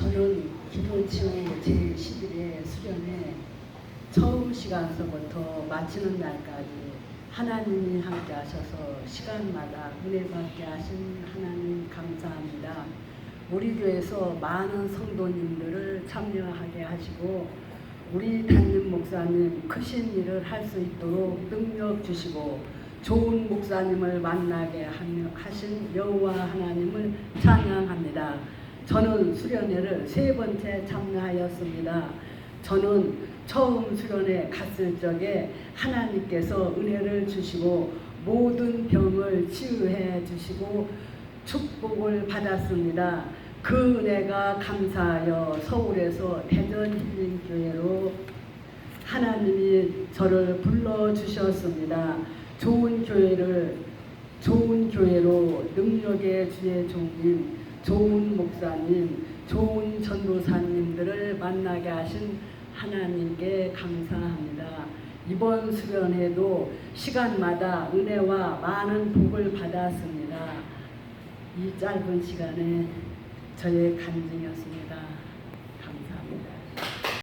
저는 기도치유 제11회 수련회 처음 시간서부터 마치는 날까지 하나님이 함께 하셔서 시간마다 은혜 받게 하신 하나님 감사합니다. 우리 교회에서 많은 성도님들을 참여하게 하시고 우리 담임 목사님 크신 일을 할 수 있도록 능력 주시고 좋은 목사님을 만나게 하신 여호와 하나님을 찬양합니다. 저는 수련회를 세 번째 참여하였습니다. 저는 처음 수련회 갔을 적에 하나님께서 은혜를 주시고 모든 병을 치유해 주시고 축복을 받았습니다. 그 은혜가 감사하여 서울에서 대전 힐링교회로 하나님이 저를 불러 주셨습니다. 좋은 교회를 좋은 교회로 능력의 주의 종님, 좋은 목사님, 좋은 전도사님들을 만나게 하신 하나님께 감사합니다. 이번 수련회도 시간마다 은혜와 많은 복을 받았습니다. 이 짧은 시간에 저의 간증이었습니다.